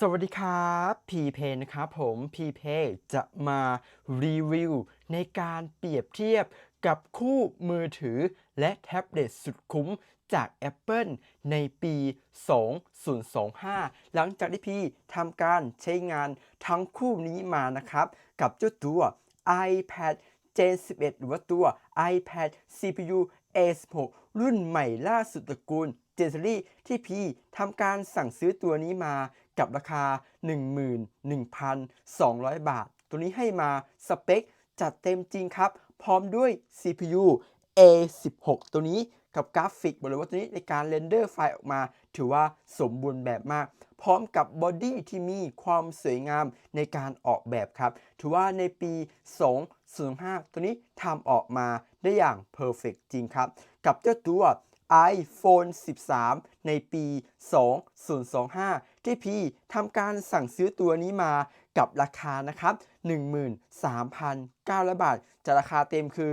สวัสดีครับพีเพนะครับผมพีเพจะมารีวิวในการเปรียบเทียบกับคู่มือถือและแท็บเล็ตสุดคุ้มจาก Apple ในปี 2025 หลังจากที่พี่ทำการใช้งานทั้งคู่นี้มานะครับ กับเจ้าตัว iPad Gen 11 หรือว่าตัว iPad CPU A16 รุ่นใหม่ล่าสุดตระกูล Gen Series ที่พี่ทำการสั่งซื้อตัวนี้มา กับราคา 11,200 บาท ตัวนี้ให้มาสเปคจัดเต็มจริงครับ พร้อมด้วย CPU A16 ตัวนี้กับกราฟิกบอกเลยว่าตัวนี้ในการเรนเดอร์ไฟล์ออกมา ถือว่าสมบูรณ์แบบมาก พร้อมกับบอดี้ที่มีความสวยงามในการออกแบบครับ ถือว่าในปี 2005ตัวนี้ทำออกมาได้อย่างเพอร์เฟกจริงครับ กับเจ้าตัว iPhone 13 ในปี 2025ที่พี่ทำการสั่งซื้อตัวนี้มากับราคานะครับ 13,900 บาท จากราคาเต็มคือ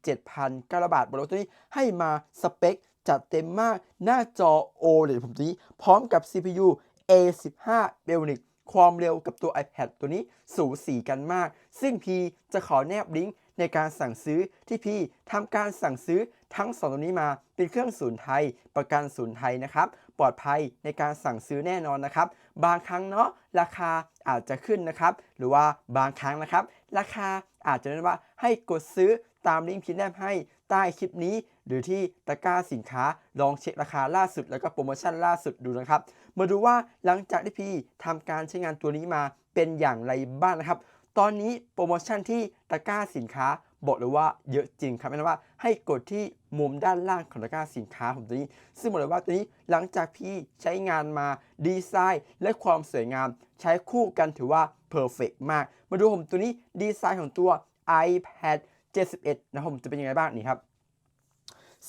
17,900 บาทบนรถตัวนี้ให้มาสเปคจัดเต็มมากหน้าจอ OLED ผมตัวนี้ พร้อมกับ CPU A15 Bionic ความเร็วกับตัว iPad ตัวนี้สูสีกันมาก ซึ่งพี่จะขอแนบลิงก์ในการสั่งซื้อที่พี่ทำการสั่งซื้อทั้งสองตัวนี้มาเป็นเครื่องศูนย์ไทย ประกันศูนย์ไทยนะครับ ปลอดภัยในการสั่งซื้อแน่นอนนะครับ บางครั้งเนาะราคาอาจจะขึ้นนะครับ หรือว่าบางครั้งนะครับ ราคาอาจจะเรียกว่าให้กดซื้อตามลิงก์ที่แนบให้ใต้คลิปนี้ หรือที่ตะกร้าสินค้าลองเช็คราคาล่าสุดแล้วก็โปรโมชั่นล่าสุดดูนะครับ มาดูว่าหลังจากที่พี่ทำการใช้งานตัวนี้มาเป็นอย่างไรบ้างนะครับ ตอนนี้โปรโมชั่นที่ตะกร้าสินค้าบอกเลยว่าเยอะจริงครับไม่ว่าให้กดที่มุมด้านล่างของตะกร้าสินค้าผมตัวนี้ ซึ่งบอกเลยว่าตัวนี้หลังจากพี่ใช้งานมาดีไซน์และความสวยงาม ใช้คู่กันถือว่าเพอร์เฟกมาก มาดูผมตัวนี้ดีไซน์ของตัว iPad 71 นะผมจะเป็นยังไงบ้างนี่ครับ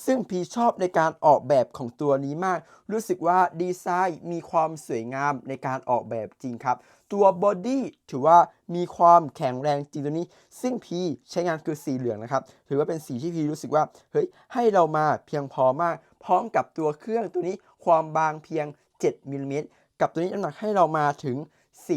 ซึ่งพีชอบในการออกแบบของตัวนี้มาก รู้สึกว่าดีไซน์มีความสวยงามในการออกแบบจริงครับ ตัวบอดี้ถือว่ามีความแข็งแรงจริงตัวนี้ ซึ่งพีใช้งานคือสีเหลืองนะครับ ถือว่าเป็นสีที่พีรู้สึกว่าเฮ้ยให้เรามาเพียงพอมาก พร้อมกับตัวเครื่องตัวนี้ความบางเพียง 7มิลลิเมตรกับตัวนี้น้ำหนักให้เรามาถึง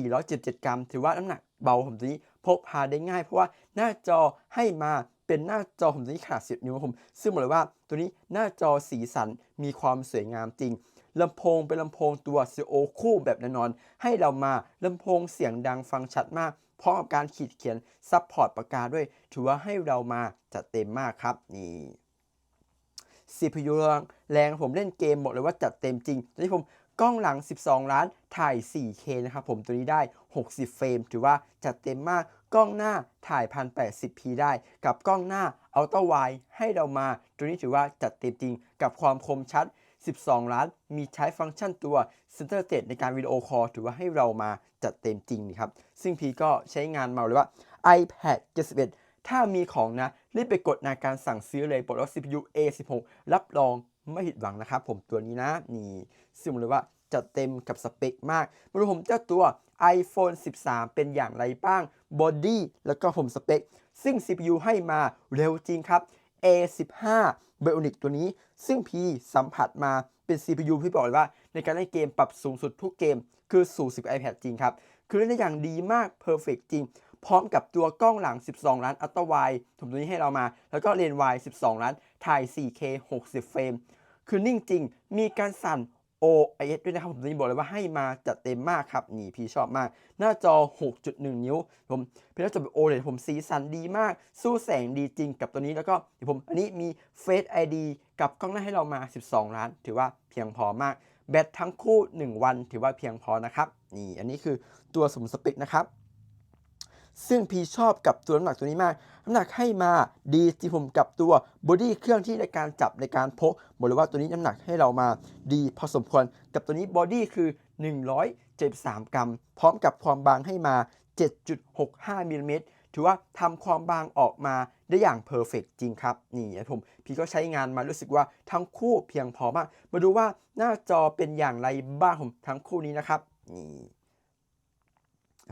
477 กรัม ถือว่าน้ำหนักเบาผมตัวนี้พกพาได้ง่าย เพราะว่าหน้าจอให้มาเป็นหน้าจอผมตัวนี้ขนาด 10 นิ้วผม ซึ่งบอกเลยว่าตัวนี้หน้าจอสีสันมีความสวยงามจริง ลำโพงเป็นลำโพงตัว CO คู่แบบแน่นอน ให้เรามาลำโพงเสียงดังฟังชัดมากพร้อมกับการขีดเขียนซับพอร์ตปากกาด้วย ถือว่าให้เรามาจัดเต็มมากครับนี่ CPU แรงแรงผมเล่นเกมบอกเลยว่าจัดเต็มจริงตอนนี้ผมกล้องหลัง 12 ล้าน ถ่าย 4K นะครับผมตัวนี้ได้ 60 เฟรม ถือว่าจัดเต็มมาก กล้องหน้าถ่าย 1080p ได้ กับกล้องหน้า Ultra Wide ให้เรามา ตัวนี้ถือว่าจัดเต็มจริง กับความคมชัด 12 ล้าน มีใช้ฟังก์ชันตัว Center Stage ในการวิดีโอคอลถือว่าให้เรามาจัดเต็มจริงครับ ซึ่งพีก็ใช้งานมาเลยว่า iPad 71 ถ้ามีของนะ รีบไปกดในการสั่งซื้อเลยปลดล็อก CPU A16 รับรองไม่ผิดหวังนะครับผมตัวนี้นะ นี่ซึ่งเลยว่าจัดเต็มกับสเปคมากมาดูผมเจ้าตัว iPhone 13 เป็นอย่างไรบ้างบอดี้แล้วก็ผมสเปค ซึ่ง CPU ให้มาเร็วจริงครับ A15 Bionic ตัวนี้ ซึ่งพีสัมผัสมาเป็น CPU ที่บอกเลยว่า ในการเล่นเกมปรับสูงสุดทุกเกม คือสู่10 iPad จริงครับ คือเล่นได้อย่างดีมาก Perfect จริง พร้อมกับตัวกล้องหลัง 12 ล้านอัลตร้าไวถมตัวนี้ให้เรามา แล้วก็เลนส์วาย12 ล้านถ่าย 4K 60 เฟรม คือนิ่งจริง มีการสั่น OIS ด้วยนะครับผมตัวนี้บอกเลยว่าให้มาจัดเต็มมากครับ นี่พี่ชอบมาก หน้าจอ 6.1 นิ้ว ผมเป็นหน้าจอแบบ OLED ผมสีสันดีมาก สู้แสงดีจริงกับตัวนี้แล้วก็เดี๋ยวผมอันนี้มี Face ID กับกล้องหน้าให้เรามา 12 ล้าน ถือว่าเพียงพอมาก แบตทั้งคู่ 1 วัน ถือว่าเพียงพอนะครับ นี่อันนี้คือตัวสมสเปคนะครับ ซึ่งพีชอบกับตัวน้ำหนักตัวนี้มาก น้ำหนักให้มาดีจริผมกับตัวบอดี้เครื่องที่ในการจับในการพกบอกเลยว่าตัวนี้น้ำหนักให้เรามาดีพอสมควร กับตัวนี้บอดี้คือ 173 กรัม พร้อมกับความบางให้มา 7.65มิลลิเมตรถือว่าทำความบางออกมาได้อย่างเพอร์เฟกจริงครับ นี่นะผมพี่ก็ใช้งานมารู้สึกว่าทั้งคู่เพียงพอมาก มาดูว่าหน้าจอเป็นอย่างไรบ้างผมทั้งคู่นี้นะครับ นี่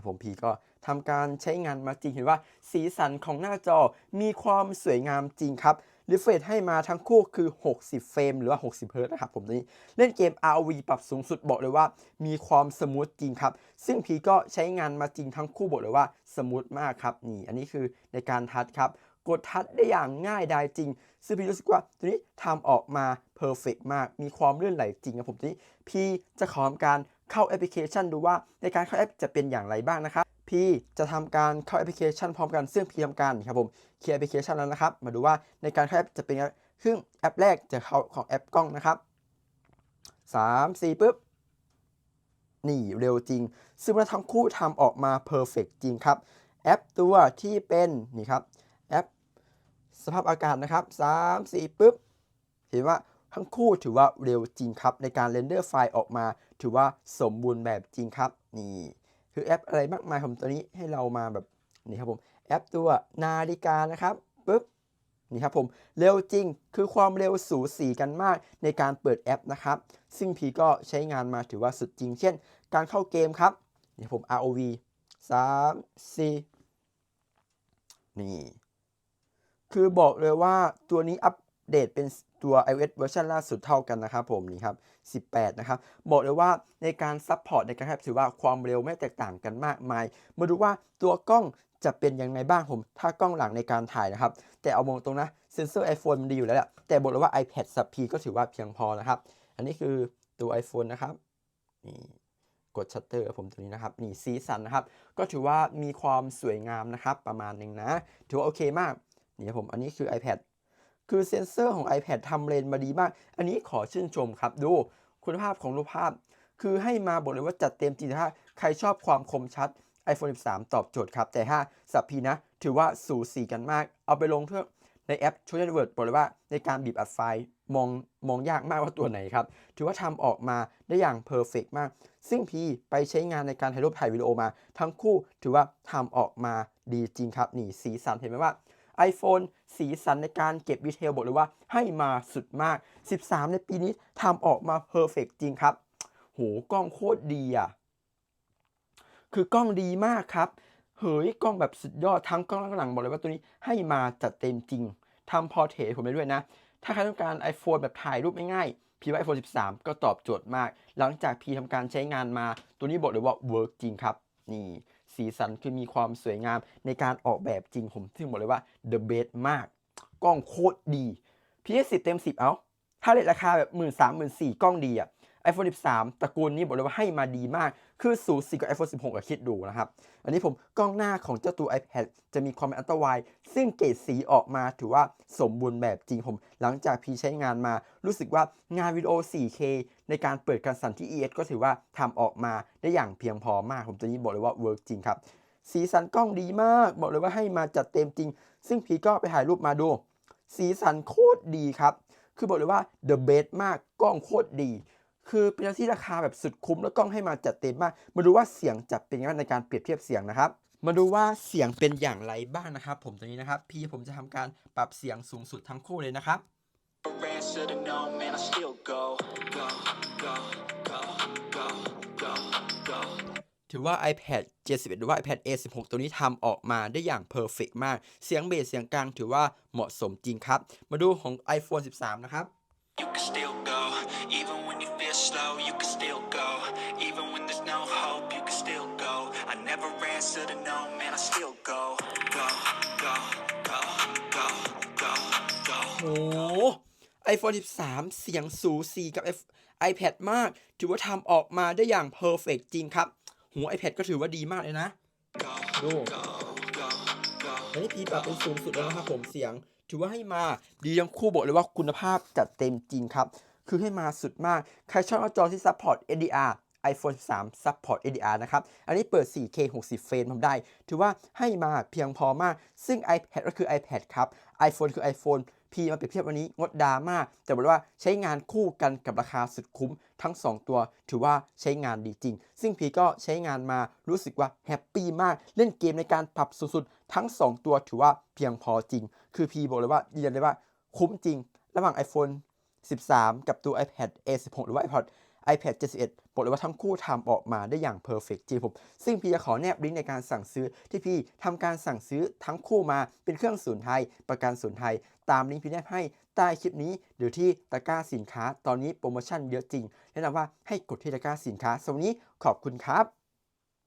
ผมพีก็ทำการใช้งานมาจริงเห็นว่าสีสันของหน้าจอมีความสวยงามจริงครับรีเฟรชให้มาทั้งคู่คือ 60 เฟรมหรือว่า 60 เฮิร์ตซ์นะครับผมตนี้ เล่นเกม ROV ปรับสูงสุดบอกเลยว่า มีความสมูทจริงครับ ซึ่งพีก็ใช้งานมาจริงทั้งคู่บอกเลยว่าสมูทมากครับนี่ อันนี้คือในการทัชครับ กดทัชได้อย่างง่ายดายจริง ซึ่งพี่รู้สึกว่าตัวนี้ทำออกมาเพอร์เฟกมาก มีความเลื่อนไหลจริงครับผมตัวนี้พีจะขอทำการ เข้าแอปพลิเคชันดูว่าในการเข้าแอปจะเป็นอย่างไรบ้างนะครับพี่จะทำการเข้าแอปพลิเคชันพร้อมกันซึ่งพี่ทำการครับผมเคลียร์แอปพลิเคชันแล้วนะครับ มาดูว่าในการเข้าแอปจะเป็นซึ่งแอปแรกจะเข้าของแอปกล้องนะครับ3 4ปุ๊บนี่เร็วจริง ซึ่งเราทั้งคู่ทำออกมาเพอร์เฟกจริงครับ แอปตัวที่เป็นนี่ครับแอปสภาพอากาศนะครับ 3 4ปุ๊บเห็นว่า ทั้งคู่ถือว่าเร็วจริงครับ ในการเรนเดอร์ไฟล์ออกมา ถือว่าสมบูรณ์แบบจริงครับ นี่คือแอปอะไรมากมายผมตัวนี้ให้เรามาแบบนี่ครับผมแอปตัวนาฬิกานะครับปุ๊บนี่ครับผมเร็วจริงคือความเร็วสูสีกันมากในการเปิดแอปนะครับ ซึ่งพีก็ใช้งานมาถือว่าสุดจริง เช่น การเข้าเกมครับนี่ผม ROV 3 4 นี่ คือบอกเลยว่าตัวนี้อัปเดตเป็น ตัว iOS เวอร์ชันล่าสุดเท่ากันนะครับผมนี่ครับ 18 นะครับ บอกเลยว่าในการซัพพอร์ตในการแคปถือว่าความเร็วไม่แตกต่างกันมากมาย มาดูว่าตัวกล้องจะเป็นยังไงบ้างผม ถ้ากล้องหลังในการถ่ายนะครับ แต่เอามองตรงนะเซนเซอร์ iPhone มันดีอยู่แล้วแหละแต่บอกเลยว่า iPad สับพีก็ถือว่าเพียงพอนะครับ อันนี้คือตัว iPhone นะครับนี่กดชัตเตอร์ผมตัวนี้นะครับนี่สีสันนะครับ ก็ถือว่ามีความสวยงามนะครับ ประมาณหนึ่งนะ ถือว่าโอเคมาก นี่ผมอันนี้คือ iPad คือเซนเซอร์ของ iPad ทำเลนมาดีมาก อันนี้ขอชื่นชมครับ ดูคุณภาพของรูปภาพ คือให้มาบอกเลยว่าจัดเต็มจริงถ้าใครชอบความคมชัด iPhone 13 ตอบโจทย์ครับ แต่ถ้าสับพีนะ ถือว่าสูสีกันมาก เอาไปลงเพื่อในแอป Social Network บอกเลยว่าในการบีบอัดไฟล์มองมองยากมากว่าตัวไหนครับ ถือว่าทำออกมาได้อย่างเพอร์เฟกมาก ซึ่งพีไปใช้งานในการถ่ายรูปถ่ายวิดีโอมา ทั้งคู่ถือว่าทำออกมาดีจริงครับ นี่สีสันเห็นไหมว่า iPhone สีสันในการเก็บดีเทลบอกเลยว่าให้มาสุดมาก 13 ในปีนี้ทำออกมาเพอร์เฟกจริงครับ โหกล้องโคตรดีอะ คือกล้องดีมากครับ เฮ้ยกล้องแบบสุดยอดทั้งกล้องหลังบอกเลยว่าตัวนี้ให้มาจัดเต็มจริงทำพอเทผมได้ด้วยนะ ถ้าใครต้องการ iPhone แบบถ่ายรูปง่ายๆพี่ว่า iPhone 13 ก็ตอบโจทย์มาก หลังจากพี่ทำการใช้งานมา ตัวนี้บอกเลยว่าเวิร์กจริงครับ นี่ สีสันคือมีความสวยงามในการออกแบบจริงผมซึ่งบอกเลยว่า the best มาก กล้องโคตรดี PS10 เต็ม 10 เอาถ้าเลทราคาแบบ1 3 0 0 0 0 4กล้องดีอะ iPhone 13 ตระกูลนี้บอกเลยว่าให้มาดีมาก คือสูสีกับ iPhone 16อะคิดดูนะครับ อันนี้ผมกล้องหน้าของเจ้าตัว iPad จะมีความเป็นอัลตร้าไวด์ซึ่งเกรดสีออกมาถือว่าสมบูรณ์แบบจริงผม หลังจากพี่ใช้งานมา รู้สึกว่างานวิดีโอ 4K ในการเปิดการสั่นที่ ES ก็ถือว่าทำออกมาได้อย่างเพียงพอมาก ผมตัวนี้บอกเลยว่าเวิร์กจริงครับ สีสันกล้องดีมาก บอกเลยว่าให้มาจัดเต็มจริง ซึ่งพี่ก็ไปถ่ายรูปมาดู สีสันโคตรดีครับ คือบอกเลยว่า the best มากกล้องโคตรดี คือเป็นที่ราคาแบบสุดคุ้มแล้วกล้องให้มาจัดเต็มมาก มาดูว่าเสียงจะเป็นยังไงในการเปรียบเทียบเสียงนะครับ มาดูว่าเสียงเป็นอย่างไรบ้างนะครับ ผมตัวนี้นะครับ พี่ผมจะทำการปรับเสียงสูงสุดทั้งคู่เลยนะครับ ถือว่า iPad 71 หรือว่า iPad A16 ตัวนี้ทำออกมาได้อย่างเพอร์เฟกมาก เสียงเบสเสียงกลางถือว่าเหมาะสมจริงครับ มาดูของ iPhone 13 นะครับ never answer to no, man, I still go, go, go, go, go, go, go. โอ้โห iPhone 13 เสียงสูสีกับ F- iPad มาก ถือว่าทำออกมาได้อย่างเพอร์เฟกจริงครับหู iPad ก็ถือว่าดีมากเลยนะ ดู Go, go, go. อันนี้พีปรับเป็นสูงสุดแล้วนะครับผมเสียง ถือว่าให้มาดีทั้งคู่บอกเลยว่าคุณภาพจัดเต็มจริงครับ คือให้มาสุดมาก ใครชอบหน้าจอที่ support HDR iPhone 13 support HDR นะครับ อันนี้เปิด 4K 60 เฟรมทำได้ ถือว่าให้มาเพียงพอมาก ซึ่ง iPad ก็คือ iPad ครับ iPhone คือ iPhone พีมาเปรียบเทียบวันนี้งดดราม่าแต่บอกเลยว่าใช้งานคู่กันกับราคาสุดคุ้มทั้ง 2 ตัว ถือว่าใช้งานดีจริง ซึ่งพีก็ใช้งานมารู้สึกว่าแฮปปี้มาก เล่นเกมในการปรับสุดๆทั้ง 2 ตัวถือว่าเพียงพอจริง คือพีบอกเลยว่ายืนยันเลยว่าคุ้มจริง ระหว่าง iPhone 13 กับตัว iPad A16 หรือว่า iPod iPad 71 บอกเลยว่าทั้งคู่ทำออกมาได้อย่างเพอร์เฟกจริงผม ซึ่งพี่จะขอแนบลิงก์ในการสั่งซื้อที่พี่ทำการสั่งซื้อทั้งคู่มาเป็นเครื่องศูนย์ไทย ประกันศูนย์ไทย ตามลิงก์พี่แนบให้ใต้คลิปนี้หรือที่ตะกร้าสินค้า ตอนนี้โปรโมชั่นเยอะจริงแนะนำว่าให้กดที่ตะกร้าสินค้าสวันนี้ขอบคุณครับ